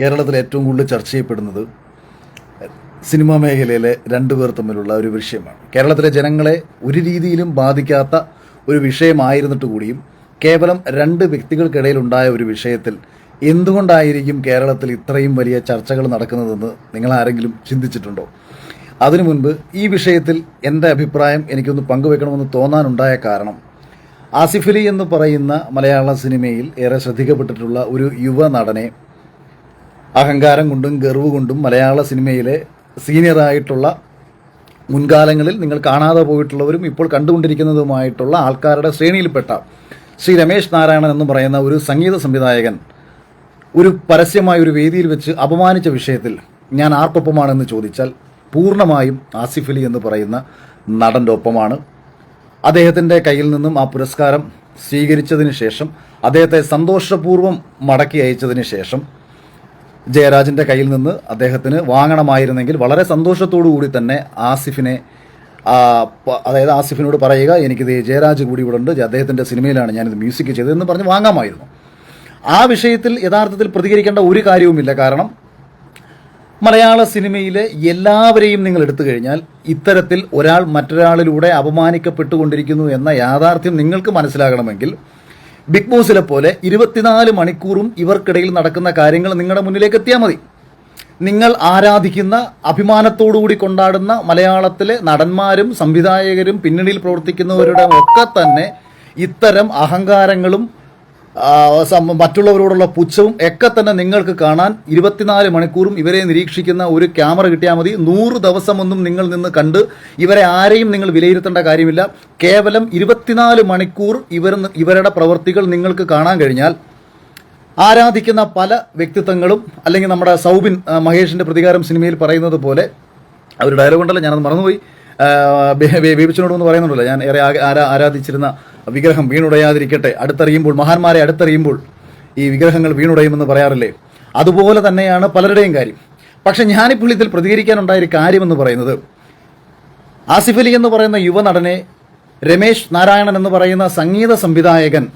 കേരളത്തിൽ ഏറ്റവും കൂടുതൽ ചർച്ച ചെയ്യപ്പെടുന്നത് സിനിമാ മേഖലയിലെ രണ്ടുപേർ തമ്മിലുള്ള ഒരു വിഷയമാണ്. കേരളത്തിലെ ജനങ്ങളെ ഒരു രീതിയിലും ബാധിക്കാത്ത ഒരു വിഷയമായിരുന്നിട്ട് കൂടിയും കേവലം രണ്ട് വ്യക്തികൾക്കിടയിലുണ്ടായ ഒരു വിഷയത്തിൽ എന്തുകൊണ്ടായിരിക്കും കേരളത്തിൽ ഇത്രയും വലിയ ചർച്ചകൾ നടക്കുന്നതെന്ന് നിങ്ങൾ ആരെങ്കിലും ചിന്തിച്ചിട്ടുണ്ടോ? അതിനു മുൻപ് ഈ വിഷയത്തിൽ എന്റെ അഭിപ്രായം എനിക്കൊന്ന് പങ്കുവെക്കണമെന്ന് തോന്നാനുണ്ടായ കാരണം ആസിഫലി എന്ന് പറയുന്ന മലയാള സിനിമയിൽ ഏറെ ശ്രദ്ധിക്കപ്പെട്ടിട്ടുള്ള ഒരു യുവ നടനെ അഹങ്കാരം കൊണ്ടും ഗർവ് കൊണ്ടും മലയാള സിനിമയിലെ സീനിയറായിട്ടുള്ള മുൻകാലങ്ങളിൽ നിങ്ങൾ കാണാതെ പോയിട്ടുള്ളവരും ഇപ്പോൾ കണ്ടുകൊണ്ടിരിക്കുന്നതുമായിട്ടുള്ള ആൾക്കാരുടെ ശ്രേണിയിൽപ്പെട്ട ശ്രീ രമേശ് നാരായണൻ എന്ന് പറയുന്ന ഒരു സംഗീത സംവിധായകൻ ഒരു പരസ്യമായ ഒരു വേദിയിൽ വെച്ച് അപമാനിച്ച വിഷയത്തിൽ ഞാൻ ആർക്കൊപ്പമാണെന്ന് ചോദിച്ചാൽ പൂർണമായും ആസിഫ് അലി എന്ന് പറയുന്ന നടന്റെ ഒപ്പമാണ് അദ്ദേഹത്തിന്റെ കയ്യിൽ നിന്നും ആ പുരസ്കാരം സ്വീകരിച്ചതിന് ശേഷം അദ്ദേഹത്തെ സന്തോഷപൂർവം മടക്കി അയച്ചതിന് ശേഷം ജയരാജിന്റെ കയ്യിൽ നിന്ന് അദ്ദേഹത്തിന് വാങ്ങണമായിരുന്നെങ്കിൽ വളരെ സന്തോഷത്തോടു കൂടി തന്നെ ആസിഫിനെ അതായത് ആസിഫിനോട് പറയുക എനിക്കിത് ജയരാജ് കൂടി ഇവിടെ ഉണ്ട് അദ്ദേഹത്തിന്റെ സിനിമയിലാണ് ഞാനിത് മ്യൂസിക് ചെയ്തതെന്ന് പറഞ്ഞ് വാങ്ങാമായിരുന്നു. ആ വിഷയത്തിൽ യഥാർത്ഥത്തിൽ പ്രതികരിക്കേണ്ട ഒരു കാര്യവുമില്ല. കാരണം മലയാള സിനിമയിലെ എല്ലാവരെയും നിങ്ങൾ എടുത്തു കഴിഞ്ഞാൽ ഇത്തരത്തിൽ ഒരാൾ മറ്റൊരാളിലൂടെ അപമാനിക്കപ്പെട്ടുകൊണ്ടിരിക്കുന്നു എന്ന യാഥാർത്ഥ്യം നിങ്ങൾക്ക് മനസ്സിലാകണമെങ്കിൽ ബിഗ് ബോസിലെ പോലെ ഇരുപത്തിനാല് മണിക്കൂറും ഇവർക്കിടയിൽ നടക്കുന്ന കാര്യങ്ങൾ നിങ്ങളുടെ മുന്നിലേക്ക് എത്തിയാൽ മതി. നിങ്ങൾ ആരാധിക്കുന്ന അഭിമാനത്തോടുകൂടി കൊണ്ടാടുന്ന മലയാളത്തിലെ നടന്മാരും സംവിധായകരും പിന്നണിയിൽ പ്രവർത്തിക്കുന്നവരുടെ ഒക്കെ തന്നെ ഇത്തരം അഹങ്കാരങ്ങളും മറ്റുള്ളവരോടുള്ള പുച്ഛവും ഒക്കെ തന്നെ നിങ്ങൾക്ക് കാണാൻ ഇരുപത്തിനാല് മണിക്കൂറും ഇവരെ നിരീക്ഷിക്കുന്ന ഒരു ക്യാമറ കിട്ടിയാൽ മതി. നൂറ് ദിവസമൊന്നും നിങ്ങൾ നിന്ന് കണ്ട് ഇവരെ ആരെയും നിങ്ങൾ വിലയിരുത്തേണ്ട കാര്യമില്ല. കേവലം ഇരുപത്തിനാല് മണിക്കൂർ ഇവർ ഇവരുടെ പ്രവൃത്തികൾ നിങ്ങൾക്ക് കാണാൻ കഴിഞ്ഞാൽ ആരാധിക്കുന്ന പല വ്യക്തിത്വങ്ങളും അല്ലെങ്കിൽ നമ്മുടെ സൗബിൻ മഹേഷിന്റെ പ്രതികാരം സിനിമയിൽ പറയുന്നത് പോലെ ഒരു ഡയലോഗ് ഉണ്ടല്ലോ ഞാനത് മറന്നുപോയി. ബേബിച്ചനോട് പറയുന്നുണ്ടല്ലോ ഞാൻ ഏറെ ആരാധിച്ചിരുന്ന വിഗ്രഹം വീണുടയാതിരിക്കട്ടെ. അടുത്തറിയുമ്പോൾ മഹാന്മാരെ അടുത്തറിയുമ്പോൾ ഈ വിഗ്രഹങ്ങൾ വീണുടയുമെന്ന് പറയാറില്ലേ? അതുപോലെ തന്നെയാണ് പലരുടെയും കാര്യം. പക്ഷെ ഞാനിപ്പോൾ ഇതിൽ പ്രതികരിക്കാനുണ്ടായ ഒരു കാര്യമെന്ന് പറയുന്നത് ആസിഫ് അലി എന്ന് പറയുന്ന യുവനടനെ രമേശ് നാരായണൻ എന്ന് പറയുന്ന സംഗീത സംവിധായകൻ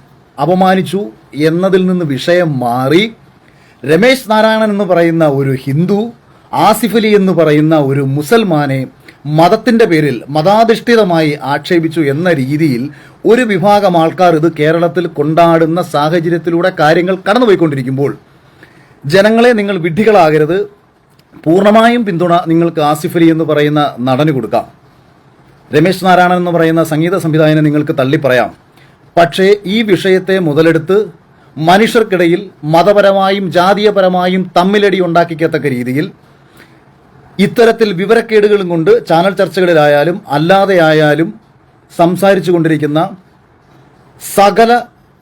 അപമാനിച്ചു എന്നതിൽ നിന്ന് വിഷയം മാറി രമേശ് നാരായണൻ എന്ന് പറയുന്ന ഒരു ഹിന്ദു ആസിഫ് അലി എന്ന് പറയുന്ന ഒരു മുസൽമാനെ മതത്തിന്റെ പേരിൽ മതാധിഷ്ഠിതമായി ആക്ഷേപിച്ചു എന്ന രീതിയിൽ ഒരു വിഭാഗം ആൾക്കാർ ഇത് കേരളത്തിൽ കൊണ്ടാടുന്ന സാഹചര്യത്തിലൂടെ കാര്യങ്ങൾ കടന്നുപോയിക്കൊണ്ടിരിക്കുമ്പോൾ ജനങ്ങളെ നിങ്ങൾ വിഡ്ഢികളാകരുത്. പൂർണമായും പിന്തുണ നിങ്ങൾക്ക് ആസിഫ് അലി എന്ന് പറയുന്ന നടന് കൊടുക്കാം. രമേശ് നാരായണൻ എന്ന് പറയുന്ന സംഗീത സംവിധായകനെ നിങ്ങൾക്ക് തള്ളിപ്പറയാം. പക്ഷേ ഈ വിഷയത്തെ മുതലെടുത്ത് മനുഷ്യർക്കിടയിൽ മതപരമായും ജാതീയപരമായും തമ്മിലടി ഉണ്ടാക്കിക്കത്തക്ക രീതിയിൽ ഇത്തരത്തിൽ വിവരക്കേടുകളും കൊണ്ട് ചാനൽ ചർച്ചകളിലായാലും അല്ലാതെ ആയാലും സംസാരിച്ചു കൊണ്ടിരിക്കുന്ന സകല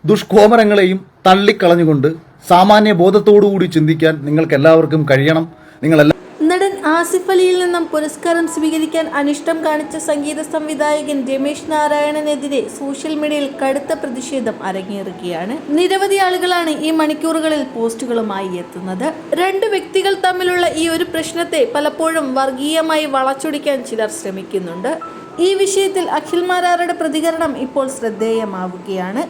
ദുഷ്കോമരങ്ങളെയും തള്ളിക്കളഞ്ഞുകൊണ്ട് സാമാന്യ ബോധത്തോടുകൂടി ചിന്തിക്കാൻ നിങ്ങൾക്കെല്ലാവർക്കും കഴിയണം. നിങ്ങളെല്ലാം ആസിഫ് അലിയിൽ നിന്നും പുരസ്കാരം സ്വീകരിക്കാൻ അനിഷ്ടം കാണിച്ച സംഗീത സംവിധായകൻ രമേശ് നാരായണനെതിരെ സോഷ്യൽ മീഡിയയിൽ കടുത്ത പ്രതിഷേധം അരങ്ങേറുകയാണ്. നിരവധി ആളുകളാണ് ഈ മണിക്കൂറുകളിൽ പോസ്റ്റുകളുമായി എത്തുന്നത്. രണ്ട് വ്യക്തികൾ തമ്മിലുള്ള ഈ ഒരു പ്രശ്നത്തെ പലപ്പോഴും വർഗീയമായി വളച്ചൊടിക്കാൻ ചിലർ ശ്രമിക്കുന്നുണ്ട്. ഈ വിഷയത്തിൽ അഖിൽ മാരാറുടെ പ്രതികരണം ഇപ്പോൾ ശ്രദ്ധേയമാവുകയാണ്.